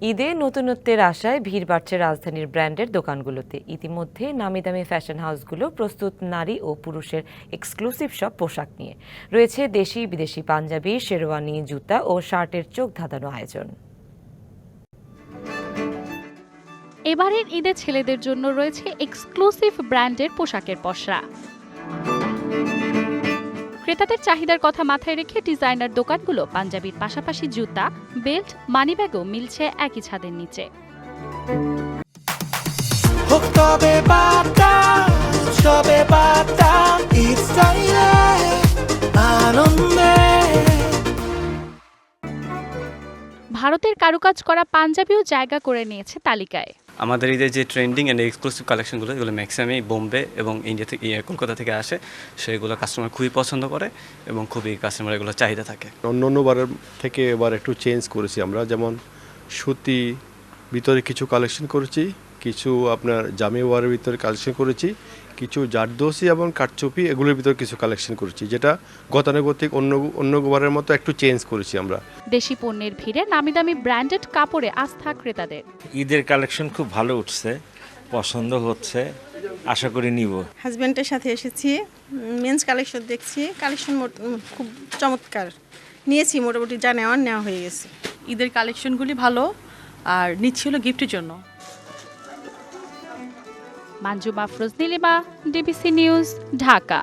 ঈদে নতুনত্বের আশায় ভিড় বাড়ছে রাজধানীর ব্র্যান্ডের দোকানগুলোতে। ইতিমধ্যে নামি দামি ফ্যাশন হাউসগুলো প্রস্তুত নারী ও পুরুষের এক্সক্লুসিভ সব পোশাক নিয়ে। রয়েছে দেশি, বিদেশি পাঞ্জাবি, শেরওয়ানি জুতা ও শার্টের চোখ ধাঁধানো আয়োজন। এবারের ঈদে ছেলেদের জন্য রয়েছে এক্সক্লুসিভ ব্র্যান্ডের পোশাকের পসরা। ক্রেতাদের চাহিদার কথা মাথায় রেখে ডিজাইনার দোকানগুলো পাঞ্জাবির পাশাপাশি জুতা বেল্ট মানিব্যাগও মিলছে একই ছাদের নিচে। ভারতের কারুকাজ করা পাঞ্জাবিও জায়গা করে নিয়েছে তালিকায়। আমাদের এই যে ট্রেন্ডিং অ্যান্ড এক্সক্লুসিভ কালেকশনগুলো এগুলো ম্যাক্সিমামই বোম্বে এবং ইন্ডিয়া থেকে কলকাতা থেকে আসে। সেগুলো কাস্টমার খুবই পছন্দ করে এবং খুবই কাস্টমার এগুলো চাহিদা থাকে। অন্য অন্য বারের থেকে এবার একটু চেঞ্জ করেছি আমরা। যেমন সুতি ভিতরে কিছু কালেকশন করেছি কিছু আপনার জামি ওয়ারের ভিতরে কালেকশন করেছি কিছু জারদোসি এবং কাঠচুপি এগুলোর ভিতরে কিছু কালেকশন করেছি যেটা গতানুগতিক অন্য অন্য বারের মতো একটু চেঞ্জ করেছি আমরা। দেশি পণ্যের ভিড়ে নামি দামি ব্র্যান্ডেড কাপড়ে আস্থা ক্রেতাদের। ঈদের কালেকশন খুব ভালো উঠছে পছন্দ হচ্ছে আশা করি নিব। হাজব্যান্ডের সাথে এসেছি মেন্স কালেকশন দেখছি কালেকশন খুব চমৎকার। নিয়েছি মোটামুটি যা নেওয়ার নেওয়া হয়ে গেছে। ঈদের কালেকশনগুলি ভালো আর নিচ্ছিল গিফটের জন্য। Manjuma Firoz Nilima DBC news Dhaka.